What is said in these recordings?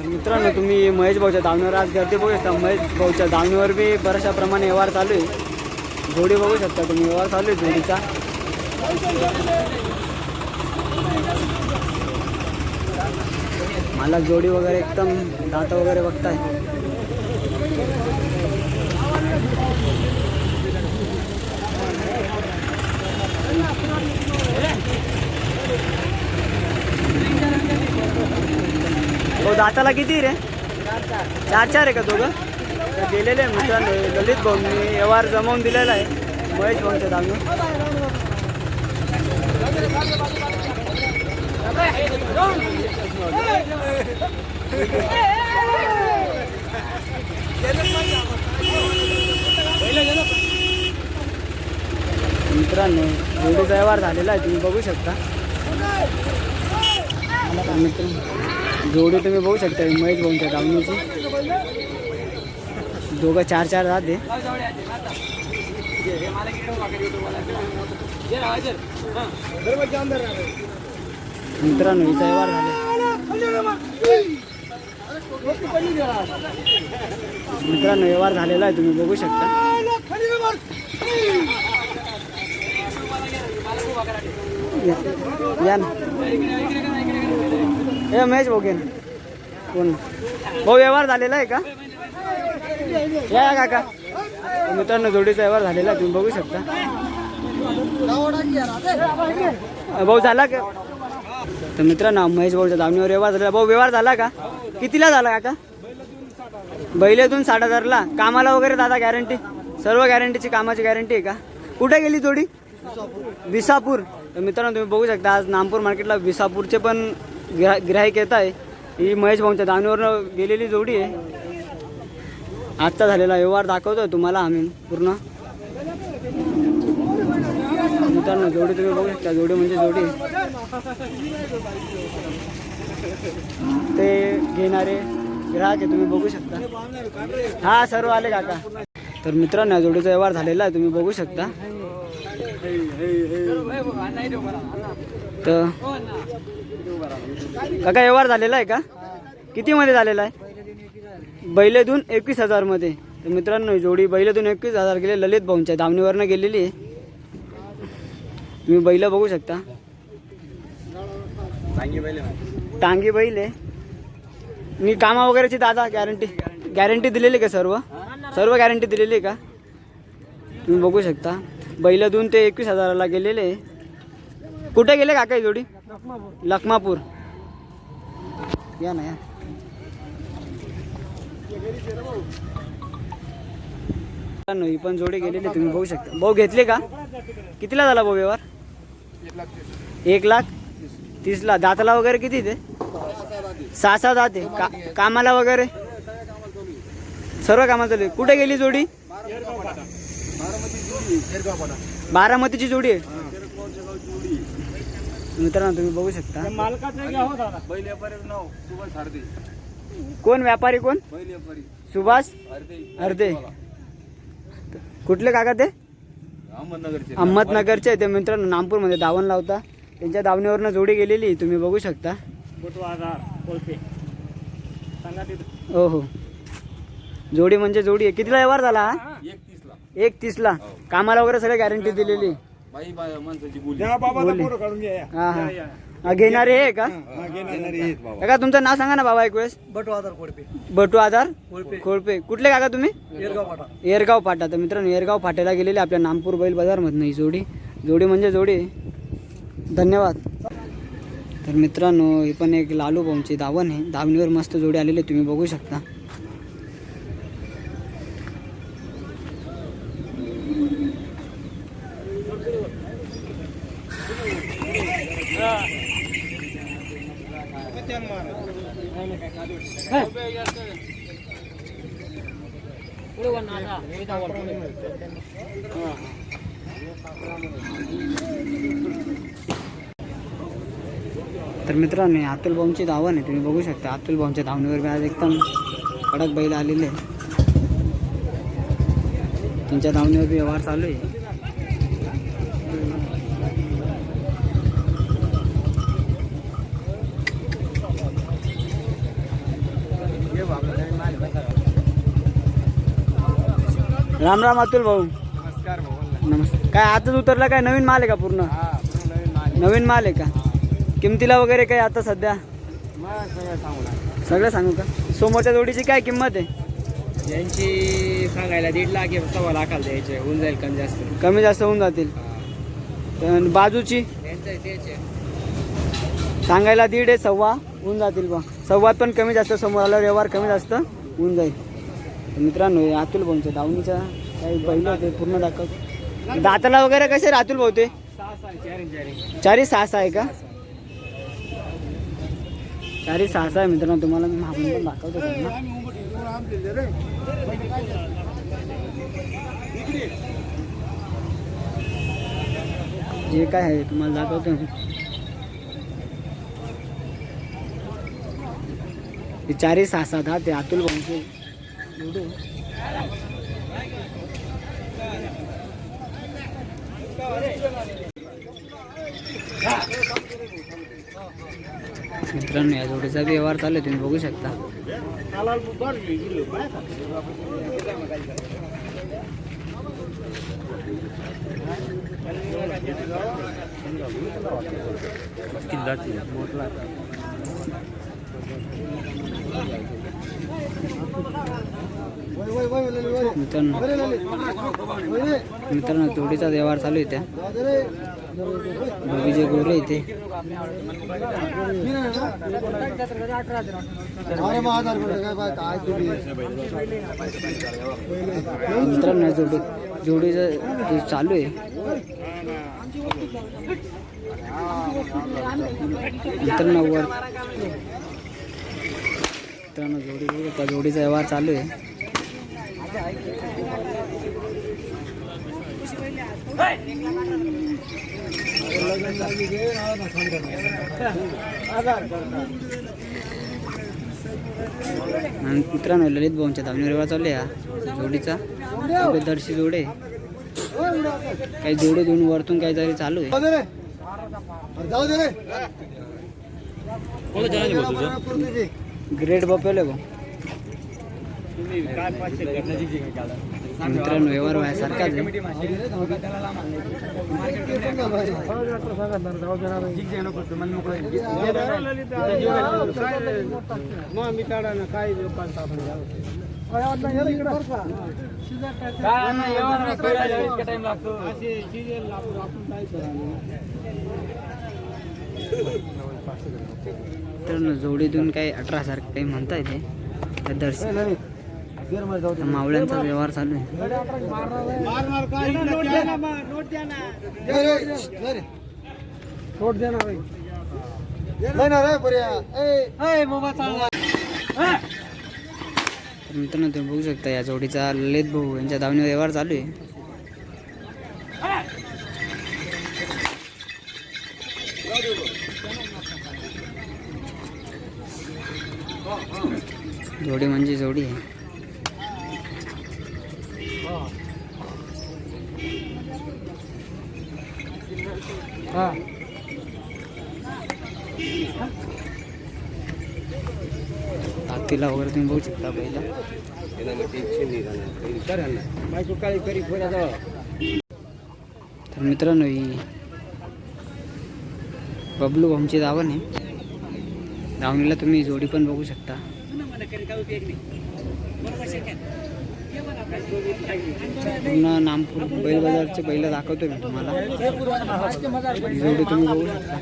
तर मित्रांनो तुम्ही महेश भाऊच्या दावणीवर आज गर्दी बघू शकता. महेश भाऊच्या दावणीवर बी बऱ्याचशा प्रमाणे व्यवहार चालू आहे. जोडी बघू शकता तुम्ही. व्यवहार चालू आहे जोडीचा. मला जोडी वगैरे एकदम दात वगैरे बघताय. हो दाताला किती रे? चार चार आहे का दोघं? तर गेलेले आहे मित्रांनो ललित भाऊ मी व्यवहार जमवून दिलेला आहे. महेश भाऊच्या दामी मित्रांनो जोडीचा व्यवहार झालेला आहे तुम्ही बघू शकता. मित्र जोडी तुम्ही बघू शकता ही बघून त्या दावणीची दोघं चार चार राहते मित्रांनो हिचा व्यवहार झाले मित्रांनो व्यवहार झालेला आहे तुम्ही बघू शकता। या- या ना। हे महेश बघेन कोण? भाऊ व्यवहार झालेला आहे का? या काका. मित्रांनो जोडीचा व्यवहार झालेला आहे. तुम्ही बघू शकता. भाऊ झाला का? तर मित्रांनो महेश भाऊच्या दावणीवर व्यवहार झाला भाऊ व्यवहार झाला का? कितीला झाला काका? बैलेतून साठ हजारला. कामाला वगैरे दादा गॅरंटी सर्व गॅरंटीची कामाची गॅरंटी आहे का? कुठे गेली जोडी? विसापूर. तर मित्रांनो तुम्ही बघू शकता आज नामपूर मार्केटला विसापूरचे पण गिरा गिराईक येत आहे ही महेश भाऊंच्या दावणीवरनं गेलेली जोडी आहे. आजचा झालेला व्यवहार दाखवतोय तुम्हाला आम्ही पूर्ण. मित्रांनो जोडी तुम्ही बघू शकता. जोडी म्हणजे जोडी. ते घेणारे ग्राहक आहे तुम्ही बघू शकता. हा सर्व आले काका. तर मित्रांनो जोडीचा व्यवहार झालेला आहे तुम्ही बघू शकता. तर काका व्यवहार झालेला आहे का? कितीमध्ये झालेला आहे? बैलेदून एकवीस हजारमध्ये. तर मित्रांनो जोडी बैलेदून एकवीस हजार गेले ललित भाऊंच्या दावणीवरनं गेलेली आहे. तुम्ही बैल बघू शकता. टांगी बैल आहे. मी कामा वगैरेची दादा गॅरंटी गॅरंटी दिलेली का सर्व? सर्व गॅरंटी दिलेली आहे का? तुम्ही बघू शकता. बैल दोन ते एकवीस हजाराला गेलेले आहे. कुठे गेले काका ही जोडी? लखमापूर. या ना या. मित्रांनो, ही पण जोडी गेलेली तुम्ही बघू शकता. भाऊ घेतले का? कितीला झाला भाऊ व्यवहार? एक लाख. तीसला. दाताला वगैरे किती ते? सहा सहा आहे. का कामाला वगैरे? सर्व कामाला चालू आहे. कुठे गेली जोडी? बारामतीची जोडी आहे. मित्रांनो तुम्ही बघू शकता. कोण व्यापारी कोण? सुभाष अर्धे कुठले काका ते? अहमदनगरचे. अहमदनगरचे ते मित्रांनो नागपूरमध्ये दावण लावता. त्यांच्या दावणीवरनं जोडी गेलेली तुम्ही बघू शकता. हो हो. जोडी म्हणजे जोडी आहे. कितीला व्यवहार झाला? हा एक तीसला एक तीसला कामाला वगैरे सगळं गॅरंटी दिलेली बाई बा माणसाची बोली. बोलली. हा हा. हा, घेणारे आहे का? काका तुमचं नाव सांगा ना बाबा एक वेळेस. बटवादार कोडपे बटू आधार? खोळपे कुठले काका तुम्ही? येरगाव पाटा. येरगाव फाटा तर मित्रांनो येरगाव फाट्याला गेलेले आपल्या नामपूर बैल बाजारमधनं ही जोडी. जोडी म्हणजे जोडी. धन्यवाद. तर मित्रांनो ही पण एक लालू भाऊंची दावण आहे. दावणीवर मस्त जोडी आलेली आहे, तुम्ही बघू शकता. तर मित्रांनो अतुल भाऊंची धावण आहे तुम्ही बघू शकता. अतुल भाऊंच्या धावणीवर बी आज एकदम कडक बैल आलेले आहे त्यांच्या धावणीवर व्यवहार चालू आहे. राम राम अतुल भाऊ. नमस्कार भाऊ नमस्ते काय आताच उतरला काय? नवीन माल आहे का पूर्ण? नवीन माल आहे. का? किमतीला वगैरे काय आता सध्या? सगळं सांगू ना. सगळं सांगू का? समोरच्या जोडीची काय किंमत आहे? यांची सांगायला दीड लाख आहे, सव्वा लाखाला द्यायचे. होऊन जाईल कमी जास्त. कमी जास्त होऊन जातील. आणि बाजूची? त्यांचं द्यायचे सांगायला दीड आहे सव्वा होऊन जातील बा. सव्वात पण कमी जास्त समोर आला व्यवहार कमी जास्त होऊन जाईल. मित्रांनो अतुल भाऊंच्या दावणीच्या काही बैल होते पूर्ण दाखव. दाताला वगैरे कसे रे अतुल भाऊ ते? चारी सहा सहा आहे का? चारी सहा सहा आहे मित्रांनो तुम्हाला मी मागून पण दाखवतो जे काय आहे तुम्हाला दाखवतो. चारी सहा सात हा ते अतुल भाऊंचे. निवडू मित्रांनो या जोडीचा व्यवहार चालू आहे तुम्ही बघू शकता. मित्रांनो मित्रांनो तोडीचा व्यवहार चालू आहे त्या बगीचे गोरे इथे. मित्रांनो जोडी जोडीचं चालू आहे. मित्रांनो वर मित्रांनो जोडी जोडीचा व्यवहार चालू आहे. मित्रांनो ललित भाऊंच्या धावणीवर व्यवहार चालू आहे हा. जोडीचा. दर्शी जोडे काही जोडे देऊन वरतून काहीतरी चालू आहे. ग्रेट बपेल भाऊ मित्रांनो व्यवहार व्हायसारखाच आहे. मित्रांनो काही अठरा सारखं काही म्हणता येते त्या मावळ्यांचा व्यवहार चालू आहे. तर मित्रांनो तुम्ही बघू शकता या जोडीचा ललित भाऊ यांच्या धावणीवर व्यवहार चालू आहे. जोडी म्हणजे जोडी आहे. हातीला वगैरे तुम्ही बघू शकता पहिला. तर मित्रांनो ही बबलू भाऊंची दावण आहे. दावणीला तुम्ही जोडी पण बघू शकता. पूर्ण नामपूर बैल बाजारचे बैल दाखवतो मी तुम्हाला. ही तुम्ही बघू शकता.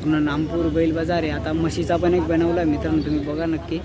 पूर्ण नामपूर बैल बाजार आहे. आता म्हशीचा पण एक बनवला मित्रांनो तुम्ही बघा नक्की.